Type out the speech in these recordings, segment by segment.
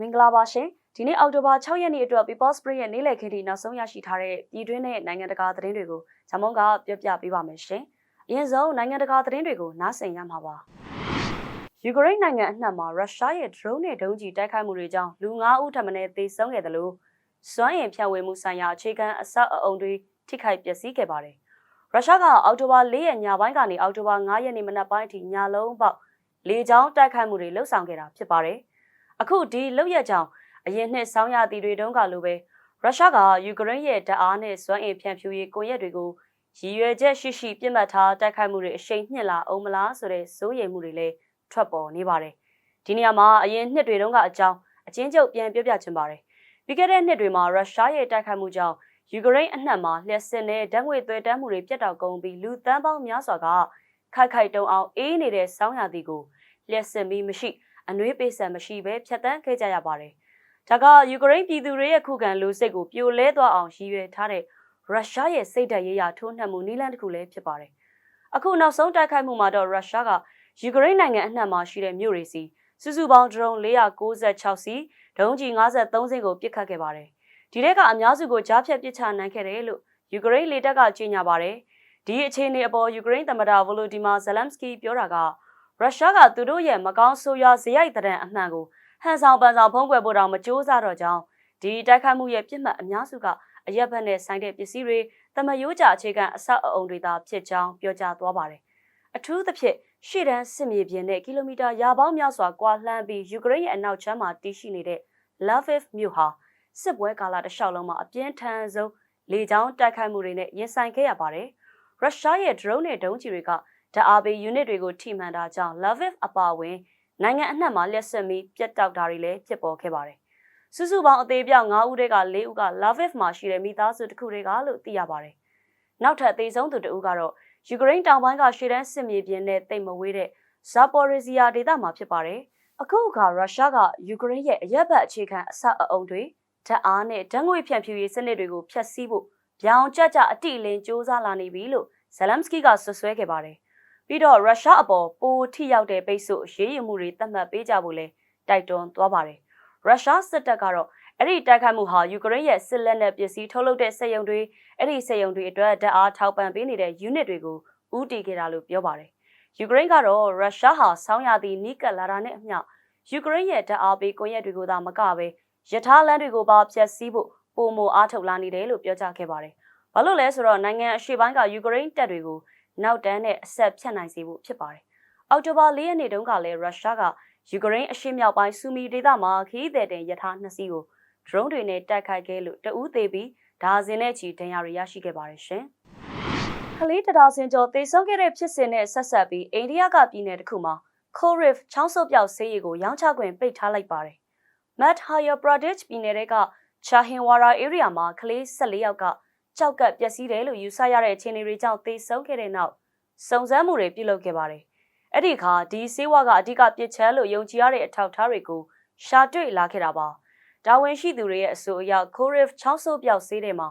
မင်္ဂလာပါရှင်ဒီနေ့အောက်တိုဘာ6ရက်နေ့အတွက် People Spring ရဲ့နေ့လည်ခင်းထိနောက်ဆုံးရရှိထားတဲ့ပြည်တွင်းနဲ့နိုင်ငံတကာသတင်းတွေကိုဂျမုံကပြောပြပေးပါမယ်ရှင်အရင်ဆုံးနိုင်ငံတကာသတင်းတွေကိုနားဆင်ရမှာပါယူကရိန်းနိုင်ငံအနှံ့မှာရုရှားရဲ့ drone နဲ့ဒုံးကျည်တိုက်ခိုက်မှုတွေကြောင့်လူ9ဦးထပ်မံသေဆုံးခဲ့တယ်လို့စွမ်းအင်ဖြန့်ဝေမှုဆိုင်ရာအခြေခံအဆောက်အအုံတွေထိခိုက်ပျက်စီးခဲ့ပါတယ်ရုရှားကအောက်တိုဘာ4ရက်ညပိုင်းကနေအောက်တိုဘာ9ရက်နေ့မနက်ပိုင်းအထိညလုံးပေါက်လေကြောင်းတိုက်ခိုက်မှုတွေလှုပ်ဆောင်ခဲ့တာဖြစ်ပါတယ်။ အခုဒီလောက်ရကြောင်အရင်နှစ်ဆောင်းရသည်တွေတုန်းကလိုပဲရုရှားကယူကရိန်းရဲ့ဓာတ်အားနဲ့စွမ်းအင်ဖြန့်ဖြူးရေးကွန်ရက်တွေကိုရည်ရွယ်ချက်ရှိရှိပြစ်မှတ်ထားတိုက်ခိုက်မှုတွေအရှိန်မြင့်လာအောင်မလားဆိုတဲ့စိုးရိမ်မှုတွေလည်းထွက်ပေါ်နေပါတယ်။ဒီနေရာမှာအရင်နှစ်တွေတုန်းကအကြောင်းအချင်းချုပ်ပြန်ပြောပြချင်ပါတယ်။ပြီးခဲ့တဲ့နှစ်တွေမှာရုရှားရဲ့တိုက်ခိုက်မှုကြောင့်ယူကရိန်းအနှံ့မှာလျှက်စစ်နဲ့ဓာတ်ငွေသွဲတန်းမှုတွေပြတ်တောက်ကုန်ပြီးလူတန်းပေါင်းများစွာကခိုက်ခိုက်တုံအောင်အေးနေတဲ့ဆောင်းရာသီကိုလျှက်စစ်မီမရှိ အနှွေးပေးဆန်မရှိဘဲဖျက်ဆီးခဲ့ကြရပါတယ်။ဒါကယူကရိန်းပြည်သူတွေရဲ့ခုခံလူစိတ်ကိုပြိုလဲသွားအောင်ရည်ရွယ်ထားတဲ့ရုရှားရဲ့စိတ်ဓာတ်ရေးရာထိုးနှက်မှုနည်းလမ်းတစ်ခုလည်းဖြစ်ပါတယ်။အခုနောက်ဆုံးတိုက်ခိုက်မှုမှာတော့ရုရှားကယူကရိန်းနိုင်ငံအနှံ့မှာရှိတဲ့မြို့တွေစီစုစုပေါင်းဒရုန်း496စီဒုံးကျည်53စင်းကိုပစ်ခတ်ခဲ့ပါတယ်။ဒီတဲ့ကအများစုကိုကြားဖြတ်ပစ်ချနိုင်ခဲ့တယ်လို့ယူကရိန်းလေတပ်ကကြေညာပါတယ်။ဒီအခြေအနေအပေါ်ယူကရိန်းသမ္မတဗလိုဒီမာဇလမ်စကီပြောတာက ရုရှားကသူတို့ရဲ့မကောင်းဆိုးရွားဇယိုက်တဲ့အမှန်ကိုဟန်ဆောင်ပန်ဆောင်ဖုံးကွယ်ဖို့တောင်မကြိုးစားတော့ကြောင်းဒီတိုက်ခိုက်မှုရဲ့ပြစ်မှတ်အများစုကအရက်ဘက်နဲ့ဆိုင်တဲ့ပစ္စည်းတွေတမယိုးကြအခြေခံအဆောက်အအုံတွေသာဖြစ်ကြောင်းပြောကြားသွားပါတယ်။အထူးသဖြင့်ရှေ့တန်းစစ်မြေပြင်နဲ့ကီလိုမီတာရာပေါင်းများစွာကွာလှမ်းပြီးယူကရိန်းရဲ့အနောက်ချမ်းမှာတည်ရှိနေတဲ့ Lviv မြို့ဟာစစ်ပွဲကာလတစ်လျှောက်လုံးမှာအပြင်းထန်ဆုံးလေကြောင်းတိုက်ခိုက်မှုတွေနဲ့ရင်ဆိုင်ခဲ့ရပါတယ်။ရုရှားရဲ့ drone နဲ့ဒုံးကျည်တွေက ဓာတ်အားပေး unit တွေကိုထိမှန်တာကြောင့် Lviv အပါအဝင်နိုင်ငံအနှံ့မှာလျှက်စစ်မီပြတ်တောက်တာတွေလည်းဖြစ်ပေါ်ခဲ့ပါတယ်။စုစုပေါင်းအသေးပြောက်9ဦးတက်က4ဦးက Lviv မှာရှိတဲ့မိသားစုတစ်ခုတွေကလို့သိရပါတယ်။နောက်ထပ်သေဆုံးသူတဦးကတော့ယူကရိန်းတောင်ပိုင်းကရှေ့တန်းစစ်မြေပြင်နဲ့တိတ်မဝေးတဲ့ဇာပိုရီဇီယာဒေသမှာဖြစ်ပါတယ်။အခုအခါရုရှားကယူကရိန်းရဲ့အရက်ဘတ်အခြေခံအဆောက်အအုံတွေဓာတ်အားနဲ့ဓာတ်ငွေဖြန့်ဖြူးရေးစနစ်တွေကိုဖျက်ဆီးဖို့ပြောင်ကြကြအတိအလင်းစ조사လာနေပြီလို့ဇလမ်စကီကဆွဆွဲခဲ့ပါတယ်။ ပြီးတော့ရုရှားအပေါ်ပိုထိရောက်တဲ့ပိတ်ဆို့ရေးရမှုတွေသတ်မှတ်ပေးကြဖို့လဲတိုက်တွန်းသွားပါတယ်။ရုရှားစစ်တပ်ကတော့အဲ့ဒီတိုက်ခိုက်မှုဟာယူကရိန်းရဲ့စစ်လက်နက်ပစ္စည်းထုတ်လုပ်တဲ့စက်ရုံတွေအဲ့ဒီစက်ရုံတွေအတွက်ဓာတ်အားထောက်ပံ့ပေးနေတဲ့ unit တွေကိုဦးတည်ခဲ့တာလို့ပြောပါတယ်။ယူကရိန်းကတော့ရုရှားဟာဆောင်းရာသီနီးကပ်လာတာနဲ့အမျှယူကရိန်းရဲ့ဓာတ်အားပေးကွန်ရက်တွေကိုသာမကပဲယထာလန်းတွေကိုပါဖျက်ဆီးဖို့ပုံမအားထုတ်လာနေတယ်လို့ပြောကြားခဲ့ပါတယ်။ဘာလို့လဲဆိုတော့နိုင်ငံအရှေ့ပိုင်းကယူကရိန်းတပ်တွေကို နောက်တန်းနဲ့အဆက်ဖြတ်နိုင်စေဖို့ဖြစ်ပါတယ်။အောက်တိုဘာ၄ရက်နေ့တုန်းကလည်းရုရှားကယူကရိန်းအရှေ့မြောက်ပိုင်းစူမီဒေသမှာခီးတဲ့တင်ယထာနှစ်စီးကို drone တွေနဲ့တိုက်ခိုက်ခဲ့လို့တအူးသေးပြီးဒါဇင်နဲ့ချီဒဏ်ရာတွေရရှိခဲ့ပါတယ်ရှင်။ကလေးတဒါဇင်ကျော်တေဆုံးခဲ့တဲ့ဖြစ်စဉ်နဲ့ဆက်ဆက်ပြီးအိန္ဒိယကပြည်နယ်တစ်ခုမှာ Khorif ချောင်းဆုပ်ပြောက်ဆေးရည်ကိုရောင်းချခွင့်ပိတ်ထားလိုက်ပါတယ်။ Madhya Pradesh ပြည်နယ်က Chahinwara area မှာကလေး14ယောက်က ကြောက်ကပ်ပျက်စီးတယ်လို့ယူဆရတဲ့အခြေအနေတွေကြောင့်သေဆုံးခဲ့တဲ့နောက်စုံစမ်းမှုတွေပြုလုပ်ခဲ့ပါတယ်။အဲ့ဒီအခါဒီဆေးဝါးကအဓိကပြစ်ချဲလို့ယုံကြည်ရတဲ့အထောက်အထားတွေကိုရှာတွေ့လာခဲ့တာပါ။ဒါဝင်ရှိသူတွေရဲ့အဆိုအရ Khorif ချောင်းဆိုးပြောက်ဆေးတဲ့မှာ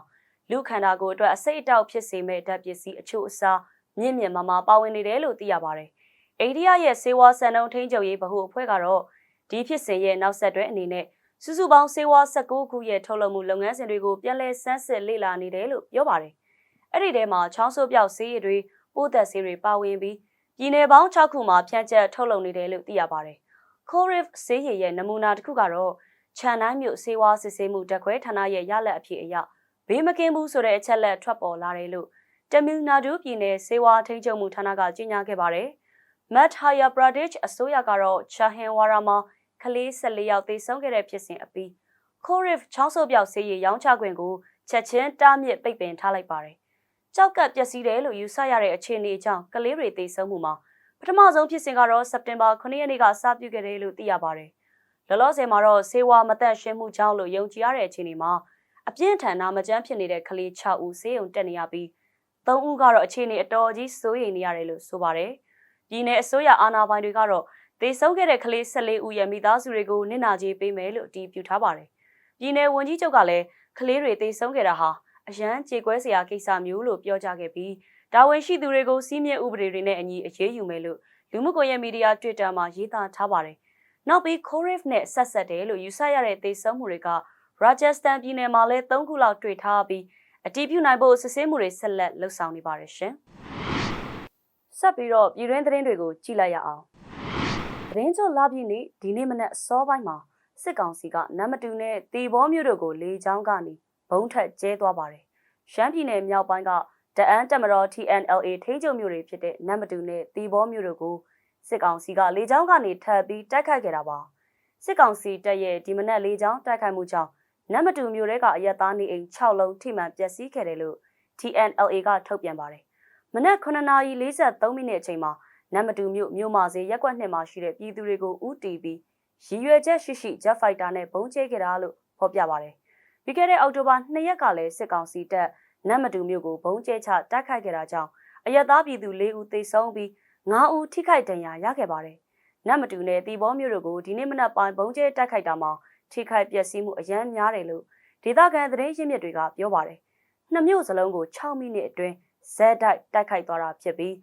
လူခန္ဓာကိုယ်အတွက်အစိတ်အတောက်ဖြစ်စေမဲ့ဓာတ်ပစ္စည်းအချို့အစားမြင့်မြင့်မားမားပါဝင်နေတယ်လို့သိရပါတယ်။အိန္ဒိယရဲ့ဆေးဝါးစံနှုန်းထိန်းချုပ်ရေးဗဟိုအဖွဲ့ကတော့ဒီဖြစ်စဉ်ရဲ့နောက်ဆက်တွဲအနေနဲ့ စုစုပေါင်းဆေးဝါး19ခုရဲ့ထုတ်လုပ်မှုလုပ်ငန်းစဉ်တွေကိုပြန်လည်ဆန်းစစ်လေ့လာနေတယ်လို့ပြောပါတယ်။အဲ့ဒီထဲမှာချောင်းဆိုးပြောက်ဆေးရည်တွေပိုးသက်ဆေးတွေပါဝင်ပြီးပြည်내ပေါင်း6ခုမှာဖြန့်ကျက်ထုတ်လုပ်နေတယ်လို့သိရပါတယ်။ Corif ဆေးရည်ရဲ့နမူနာတစ်ခုကတော့ခြံတိုင်းမြို့ဆေးဝါးစစ်ဆေးမှုတက်ခွဲဌာနရဲ့ရလက်အဖြစ်အရဘေးမကင်းဘူးဆိုတဲ့အချက်လက်ထွက်ပေါ်လာတယ်လို့တမီနာဒူပြည်နယ်ဆေးဝါးထိန်းချုပ်မှုဌာနကကြေညာခဲ့ပါတယ်။ Madhya Pradesh အစိုးရကတော့ Chahinwara မှာ ကလေး14ယောက်သေဆုံးခဲ့တဲ့ဖြစ်စဉ်အပြီး Khorif ချောင်းဆုပ်ပြောက်ဆေးရည်ရောင်းချခွင့်ကိုချက်ချင်းတားမြစ်ပိတ်ပင်ထားလိုက်ပါတယ်။ကြောက်ကပ်ပျက်စီးတယ်လို့ယူဆရတဲ့အခြေအနေကြောင့်ကလေးတွေသေဆုံးမှုမှာပထမဆုံးဖြစ်စဉ်ကတော့စက်တင်ဘာ9ရက်နေ့ကစပြုခဲ့တယ်လို့သိရပါတယ်။လောလောဆယ်မှာတော့ဆေးဝါးမသက်ရှင်းမှုကြောင့်လို့ယုံကြည်ရတဲ့အခြေအနေမှာအပြင်းထန်နာမကျန်းဖြစ်နေတဲ့ကလေး6ဦးဆေးရုံတက်နေရပြီး3ဦးကတော့အခြေအနေအတော်ကြီးစိုးရိမ်နေရတယ်လို့ဆိုပါတယ်။ပြည်내အစိုးရအာဏာပိုင်တွေကတော့ သေဆုံးခဲ့တဲ့ကလေး14ဦးရဲ့မိသားစုတွေကိုနစ်နာကြေးပေးမယ်လို့အတည်ပြုထားပါတယ်။ပြည်내ဝန်ကြီးချုပ်ကလည်းကလေးတွေသေဆုံးခဲ့တာဟာအရန်ကြေကွဲစရာကိစ္စမျိုးလို့ပြောကြားခဲ့ပြီးဒါဝင်ရှိသူတွေကိုစီးမြင့်ဥပဒေတွေနဲ့အညီအရေးယူမယ်လို့လူမှုကွန်ရက်မီဒီယာ Twitter မှာရေးသားထားပါတယ်။နောက်ပြီး Khorif နဲ့ဆက်ဆက်တယ်လို့ယူဆရတဲ့သေဆုံးမှုတွေက Rajasthan ပြည်နယ်မှာလည်း၃ခုလောက်တွေ့ထားပြီးအတည်ပြုနိုင်ဖို့စစ်ဆေးမှုတွေဆက်လက်လှုပ်ဆောင်နေပါတယ်ရှင်။ဆက်ပြီးတော့ပြည်တွင်းသတင်းတွေကိုကြည့်လိုက်ရအောင်။ သတင်းကြောလာပြည့်နေ့ဒီနေ့မနက်အစောပိုင်းမှာစစ်ကောင်စီကနမ်မတူနဲ့တီဘောမြို့တို့ကိုလေကြောင်းကနေဘုံထက်ကျဲသွားပါတယ်။ရှမ်းပြည်နယ်မြောက်ပိုင်းကတအန်းတမတော် TNLA ထိန်းချုပ်မြို့တွေဖြစ်တဲ့နမ်မတူနဲ့တီဘောမြို့တို့ကိုစစ်ကောင်စီကလေကြောင်းကနေထပ်ပြီးတိုက်ခိုက်ခဲ့တာပါ။စစ်ကောင်စီတပ်ရဲ့ဒီမနက်လေကြောင်းတိုက်ခိုက်မှုကြောင့်နမ်မတူမြို့ရဲကအရက်သားနေအိမ်6လုံးထိမှန်ပျက်စီးခဲ့တယ်လို့ TNLA ကထုတ်ပြန်ပါတယ်။မနက်9:43မိနစ်အချိန်မှာ နမ်မတူမြို့မြို့မာစေရက်ကွက်နှစ်မှာရှိတဲ့ပြည်သူတွေကိုဥတီပြီးရည်ရွယ်ချက်ရှိရှိ Jet Fighter နဲ့ပုံကျဲခဲ့တာလို့ဖော်ပြပါတယ်။ပြီးခဲ့တဲ့အောက်တိုဘာ2ရက်ကလည်းစစ်ကောင်စီတပ်နမ်မတူမြို့ကိုဘုံကျဲချတိုက်ခိုက်ခဲ့တာကြောင့်အရက်သားပြည်သူ၄ဦးသေဆုံးပြီး9ဦးထိခိုက်ဒဏ်ရာရခဲ့ပါတယ်။နမ်မတူနဲ့တီဘောမြို့တို့ကိုဒီနေ့မနက်ပိုင်းဘုံကျဲတိုက်ခိုက်တာမှာထိခိုက်ပျက်စီးမှုအရန်များတယ်လို့ဒေသခံသတင်းရင်းမြစ်တွေကပြောပါတယ်။နှစ်မြို့စလုံးကို6မိနစ်အတွင်းဇက်တိုက်တိုက်ခိုက်သွားတာဖြစ်ပြီး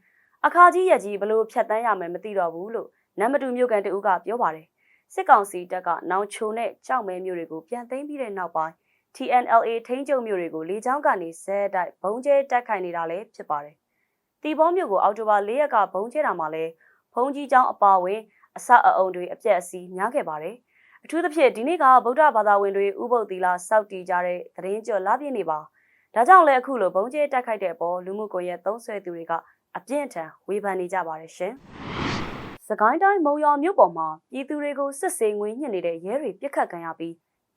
အခါကြီးရကြီးဘလို့ဖြတ်တန်းရမယ်မသိတော့ဘူးလို့နမ်မတူမြို့ကန်တူကပြောပါတယ်။စစ်ကောင်စီတပ်ကနောင်ချိုနဲ့ကြောက်မဲမြို့တွေကိုပြန်သိမ်းပြီးတဲ့နောက်ပိုင်း TNLA ထိန်းချုပ်မြို့တွေကိုလေကြောင်းကနေဇက်တိုက်ဘုံကျဲတိုက်ခိုက်နေတာလည်းဖြစ်ပါတယ်။တီဘောမြို့ကိုအော်တိုဘာ၄ရက်ကဘုံကျဲတာမှာလဲဘုံကြီးကျောင်းအပါဝင်အစအအုံတွေအပြက်အစီးများခဲ့ပါတယ်။အထူးသဖြင့်ဒီနေ့ကဗုဒ္ဓဘာသာဝင်တွေဥပုပ်သီလာစောက်တည်ကြတဲ့သတင်းကြော်လာပြည့်နေပါ။ဒါကြောင့်လည်းအခုလိုဘုံကျဲတိုက်ခိုက်တဲ့အပေါ်လူမှုကွန်ရက်သုံးဆွဲသူတွေက အပြင်းထန်ဝေဖန်နေကြပါတယ်ရှင်။စကိုင်းတိုင်းမုံရွာမြို့ပေါ်မှာပြည်သူတွေကိုစစ်ဆေးငွေညှစ်နေတဲ့ရဲတွေပြစ်ခတ်ခံရပြီး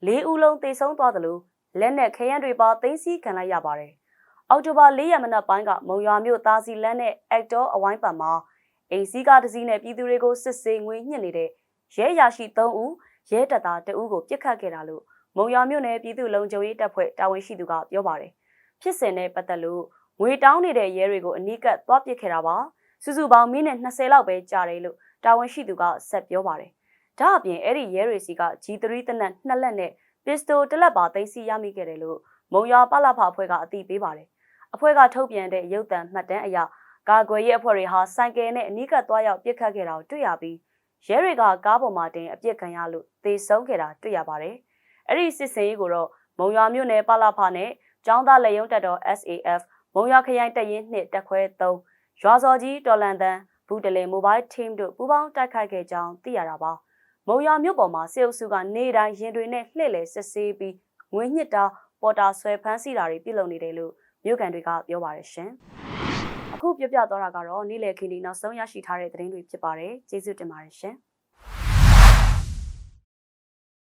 ၄ဦးလုံးသေဆုံးသွားသလိုလက်နက်ခဲယမ်းတွေပါသိမ်းဆည်းခံလိုက်ရပါတယ်။အောက်တိုဘာ၄ရက်မနက်ပိုင်းကမုံရွာမြို့သားစီလန်းနဲ့အက်တော်အဝိုင်းပံမှာအိမ်စီးကားတစ်စီးနဲ့ပြည်သူတွေကိုစစ်ဆေးငွေညှစ်နေတဲ့ရဲရရှိ3ဦးရဲတပ်သား2ဦးကိုပြစ်ခတ်ခဲ့တာလို့မုံရွာမြို့နယ်ပြည်သူ့လုံခြုံရေးတပ်ဖွဲ့တာဝန်ရှိသူကပြောပါတယ်။ဖြစ်စဉ်နဲ့ပတ်သက်လို့ ငွေတောင်းနေတဲ့ရဲတွေကိုအနီးကပ်သွားပစ်ခဲ့တာပါ။စုစုပေါင်းမိနစ်20လောက်ပဲကြာတယ်လို့တာဝန်ရှိသူကဆက်ပြောပါတယ်။ဒါအပြင်အဲ့ဒီရဲတွေစီက G3 တနက်နှစ်လက်နဲ့ပစ္စတိုတစ်လက်ပါသိမ်းဆည်းရမိခဲ့တယ်လို့မုံရွာပလဖအဖွဲ့ကအသိပေးပါတယ်။အဖွဲ့ကထုတ်ပြန်တဲ့ရုပ်သံမှတ်တမ်းအရကာကွယ်ရေးအဖွဲ့တွေဟာစိုက်ကယ်နဲ့အနီးကပ်သွားရောက်ပစ်ခတ်ခဲ့တာကိုတွေ့ရပြီးရဲတွေကကားပေါ်မှာတင်အပြစ်ခံရလို့သေဆုံးခဲ့တာတွေ့ရပါတယ်။အဲ့ဒီစစ်စင်ရေးကိုတော့မုံရွာမြို့နယ်ပလဖနဲ့ကျောင်းသားလက်ရုံးတက်တော် SAF မုံရွာခရိုင်တပ်ရင်းနှစ်တက်ခွဲ3ရွာစော်ကြီးတော်လန်တန်ဘူးတလေ Mobile Team တို့ပူးပေါင်းတိုက်ခိုက်ခဲ့ကြောင်းသိရတာပါ။မုံရွာမြို့ပေါ်မှာစေအုပ်စုကနေတိုင်းရင်တွေနဲ့လှည့်လည်စစ်ဆေးပြီးငွေညစ်တာပေါ်တာဆွဲဖမ်းဆီးတာတွေပြုလုပ်နေတယ်လို့မြို့ကန်တွေကပြောပါတယ်ရှင်။အခုပြပြသွားတာကတော့နေ့လည်ခင်းဒီနောက်ဆုံးရရှိထားတဲ့သတင်းတွေဖြစ်ပါတယ်။ကျေးဇူးတင်ပါတယ်ရှင်။